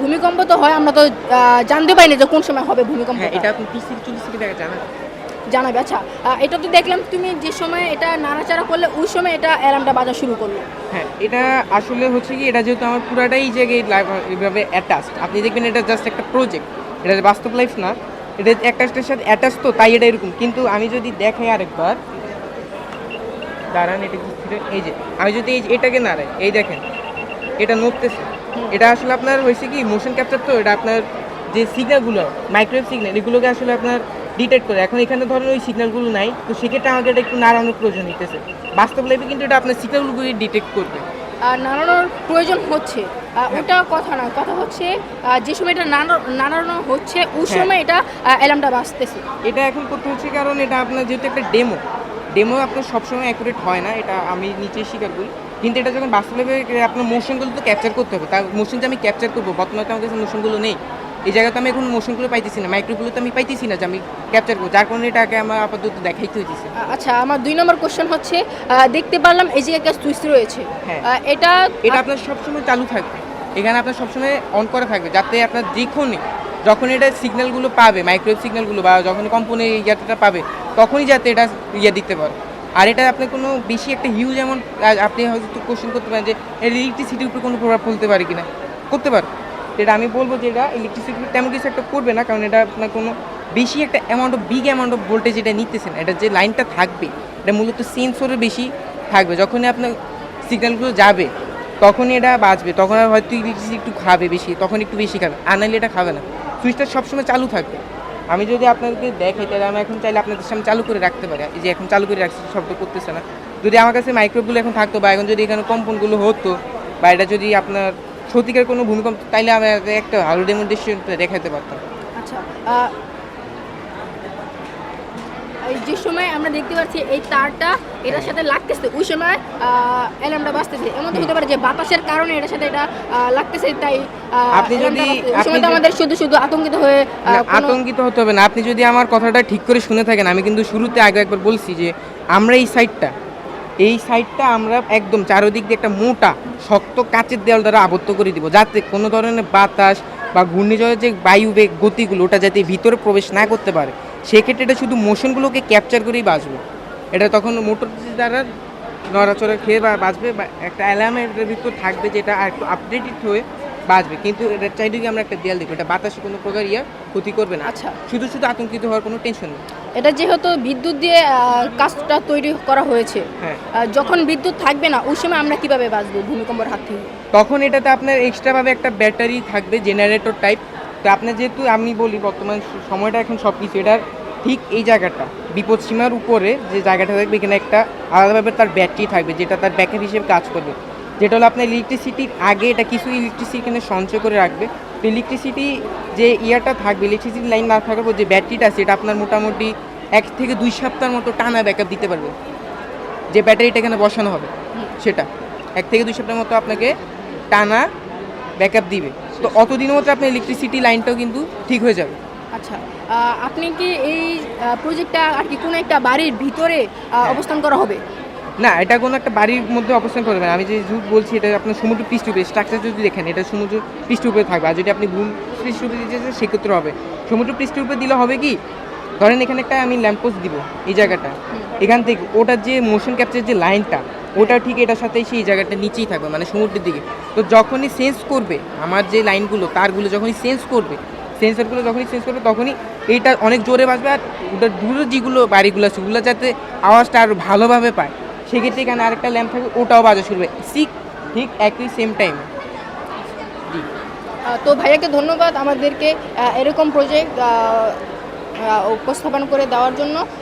ভূমিকম্প তো হয় আমরা তো জানতে পারি না যে কোন সময় হবে ভূমিকম্প হ্যাঁ এটা আপনি পিসি চল্লিশ থেকে দেখা জানা জানাবে আচ্ছা। এটা তো দেখলাম তুমি যে সময় এটা নাড়াচাড়া করলে ওই সময় এটা অ্যালার্মটা বাজা শুরু করল। হ্যাঁ এটা আসলে হচ্ছে কি এটা যেহেতু আমার পুরাটাই এই জায়গায় লাইভ- এইভাবে অ্যাটাচড আপনি দেখবেন এটা জাস্ট একটা প্রজেক্ট এটা বাস্তব লাইফ না এটা একটার সাথে অ্যাটাচ তো তাই এটা এরকম। কিন্তু আমি যদি দেখাই আরেকবার দাঁড়ান এটা এই যে আমি যদি এই এটাকে নাড়াই এই দেখেন এটা নড়তেছে। এটা আসলে আপনার হয়েছে কি মোশন ক্যাপচার তো এটা আপনার যে সিগন্যালগুলো মাইক্রোওয়েভ সিগন্যাল এগুলোকে আসলে আপনার ডিটেক্ট করে। এখন এখানে ধরেন ওই সিগন্যালগুলো নাই তো সেক্ষেত্রে আমাকে এটা একটু নাড়ানোর প্রয়োজন হইতেছে। বাস্তব লাইফে কিন্তু এটা আপনার সিগন্যালগুলোকে ডিটেক্ট করবে। আর নাড়ানোর প্রয়োজন হচ্ছে। আহ, ওটা কথা না কথা হচ্ছে যে সময় এটা নাড়া- নাড়ানো হচ্ছে ওই হ্যাঁ। সময় এটা অ্যালার্মটা বাজতেছে। এটা এখন করতে হচ্ছে কারণ এটা আপনার যেহেতু একটা ডেমো ডেমো আপনার সবসময় অ্যাকুরেট হয় না এটা আমি নিচে স্বীকার করি। কিন্তু এটা যখন বাস্তবে আপনার মোশনগুলো তো ক্যাপচার করতে হবে। তার মোশন যে আমি ক্যাপচার করব বর্তমানে তো আমার কাছে মোশনগুলো নেই। এই জায়গাতে আমি এখন মোশনগুলো পাইতেছি না মাইক্রোগুলো তো আমি পাইতেছি না যে আমি ক্যাপচার করব যার কারণে এটাকে আমার আপাতত দেখাইতে হইতেছে। আচ্ছা আমার দুই নম্বর কোশ্চেন হচ্ছে দেখতে পারলাম এই যে একটা সুইচ রয়েছে। হ্যাঁ। এটা এটা আপনার সবসময় চালু থাকবে। এখানে আপনার সবসময় অন করা থাকবে যাতে আপনার যেখানে যখন এটা সিগন্যালগুলো পাবে মাইক্রোওয়েভ সিগন্যালগুলো বা যখন কম্পনি ইয়াটা পাবে তখনই যাতে এটা ইয়ে দিতে পারে। আর এটা আপনি কোনো বেশি একটা হিউজ এমন আপনি হয়তো কোশ্চেন করতে পারেন যে ইলেকট্রিসিটির উপরে কোনো প্রভাব ফেলতে পারে কিনা। করতে পারে। এটা আমি বলব যে এটা ইলেকট্রিসিটি তেমন কিছু একটা করবে না, কারণ এটা আপনার কোনো বেশি একটা amount of big amount of voltage এটা নিতেছে না। এটা যে লাইনটা থাকবে, এটা মূলত সেন্সরের বেশি থাকবে। যখনই আপনার সিগন্যালগুলো যাবে, তখনই এটা বাঁচবে। তখন হয়তো ইলেকট্রিসিটি একটু খাবে বেশি, তখন একটু বেশি খাবে। আর এটা খাবে না। সুইচটা সবসময় চালু থাকবে। আমি যদি আপনাদেরকে দেখাই তাহলে আমি এখন চাইলে আপনাদের সামনে চালু করে রাখতে পারি। এই যে এখন চালু করে রাখছি শব্দ করতেছে না। যদি আমার কাছে মাইক্রোভগুলো এখন থাকতো বা এখন যদি এখানে কম্পনগুলো হতো, বা এটা যদি আপনার সত্যিকার কোনো ভূমিকম্প, তাইলে আমি একটা ভালো ডেমোন্স্ট্রেশন দেখাতে পারতাম। আচ্ছা যে সময় আমরা দেখতে পাচ্ছি এই তারটা এটার সাথে লাগতেছে। ওই সময় অ্যালার্মটা বাজতেছে। এমন হতে পারে যে বাতাসের কারণে এটার সাথে এটা লাগতেছে তাই আপনি যদি-। সময় আমাদের শুধু শুধু আতঙ্কিত হয়ে আতঙ্কিত হতে হবে না। আপনি যদি আমার কথাটা ঠিক করে শুনে থাকেন আমি কিন্তু শুরুতে আগে একবার বলছি যে আমরা এই সাইডটা এই সাইডটা আমরা একদম চারদিক দিয়ে একটা মোটা শক্ত কাচের দেওয়াল দ্বারা আবদ্ধ করে দিব। যাতে কোনো ধরনের বাতাস বা ঘূর্ণিঝড়ের যে বায়ুবেগ গতিগুলো ওটা যাতে ভিতরে প্রবেশ না করতে পারে। সেক্ষেত্রে এটা শুধু মোশনগুলোকে ক্যাপচার করেই বাঁচবে। এটা তখন মোটর দ্বারা নড়াচড়া খেয়ে বা বাঁচবে বা একটা অ্যালার্মের ভিতর থাকবে যেটা একটু আপডেটেড হয়ে বাঁচবে। কিন্তু এটা চাইলে আমরা একটা দেয়াল দেখব। এটা বাতাসে কোনো প্রকার ইয়া ক্ষতি করবে না। আচ্ছা। শুধু শুধু আতঙ্কিত হওয়ার কোনো টেনশন নেই। এটা যেহেতু বিদ্যুৎ দিয়ে কাজটা তৈরি করা হয়েছে হ্যাঁ। যখন বিদ্যুৎ থাকবে না ওই সময় আমরা কীভাবে বাঁচবো ভূমিকম্পের হাত থেকে? তখন এটাতে আপনার এক্সট্রাভাবে একটা ব্যাটারি থাকবে জেনারেটর টাইপ তো আপনার যেহেতু আমি বলি বর্তমান সময়টা এখন সব কিছু এটার ঠিক এই জায়গাটা বিপদ সীমার উপরে যে জায়গাটা থাকবে এখানে একটা আলাদাভাবে তার ব্যাটারি থাকবে যেটা তার ব্যাকআপ হিসেবে কাজ করবে। যেটা হলো আপনার ইলেকট্রিসিটির আগে এটা কিছু ইলেকট্রিসিটি এখানে সঞ্চয় করে রাখবে। তো ইলেকট্রিসিটি যে ইয়াটা থাকবে ইলেকট্রিসিটি লাইন না থাকার পর যে ব্যাটারিটা আছে এটা আপনার মোটামুটি এক থেকে দুই সপ্তাহের মতো টানা ব্যাকআপ দিতে পারবে। যে ব্যাটারিটা এখানে বসানো হবে সেটা। এক থেকে দুই সপ্তাহের মতো আপনাকে টানা ব্যাকআপ দিবে। তো অতদিনের মধ্যে আপনার ইলেকট্রিসিটি লাইনটাও কিন্তু ঠিক হয়ে যাবে। আচ্ছা আপনি কি এই প্রজেক্টটা আর কি কোনো একটা বাড়ির ভিতরে হ্যাঁ। অবস্থান করা হবে? না এটা কোনো একটা বাড়ির মধ্যে অবস্থান করবে না। আমি যে যুগ বলছি এটা আপনার সমুদ্র পৃষ্ঠরূপে স্ট্রাকচার যদি দেখেন এটা সমুদ্র পৃষ্ঠরূপে থাকবে। আর যদি আপনি ভূম পৃষ্ঠরূপে দিতে চান সেক্ষেত্রে হবে। সমুদ্র পৃষ্ঠরূপে দিলে হবে কি? ধরেন এখানে একটা আমি ল্যাম্পোস্ট দিব এই জায়গাটা। এখান থেকে ওটার যে মোশন ক্যাপচার যে লাইনটা ওটা ঠিক, এটার সাথে সেই জায়গাটা নিচেই থাকবে মানে সমুদ্রের দিকে। তো যখনই সেন্স করবে, আমার যে লাইনগুলো তারগুলো যখনই সেন্স করবে সেন্সরগুলো যখনই সেন্স করবে, তখনই এইটা অনেক জোরে বাজবে আর ওটার দূরে যেগুলো বাড়িগুলো আছে, ওগুলো যাতে আওয়াজটা আরও ভালোভাবে পায়, সেক্ষেত্রে এখানে আরেকটা ল্যাম্প থাকবে, ওটাও বাজা শুরু হবে ঠিক ঠিক একই সেম টাইমে তো ভাইয়াকে ধন্যবাদ আমাদেরকে এরকম প্রজেক্ট উপস্থাপন করে দেওয়ার জন্য।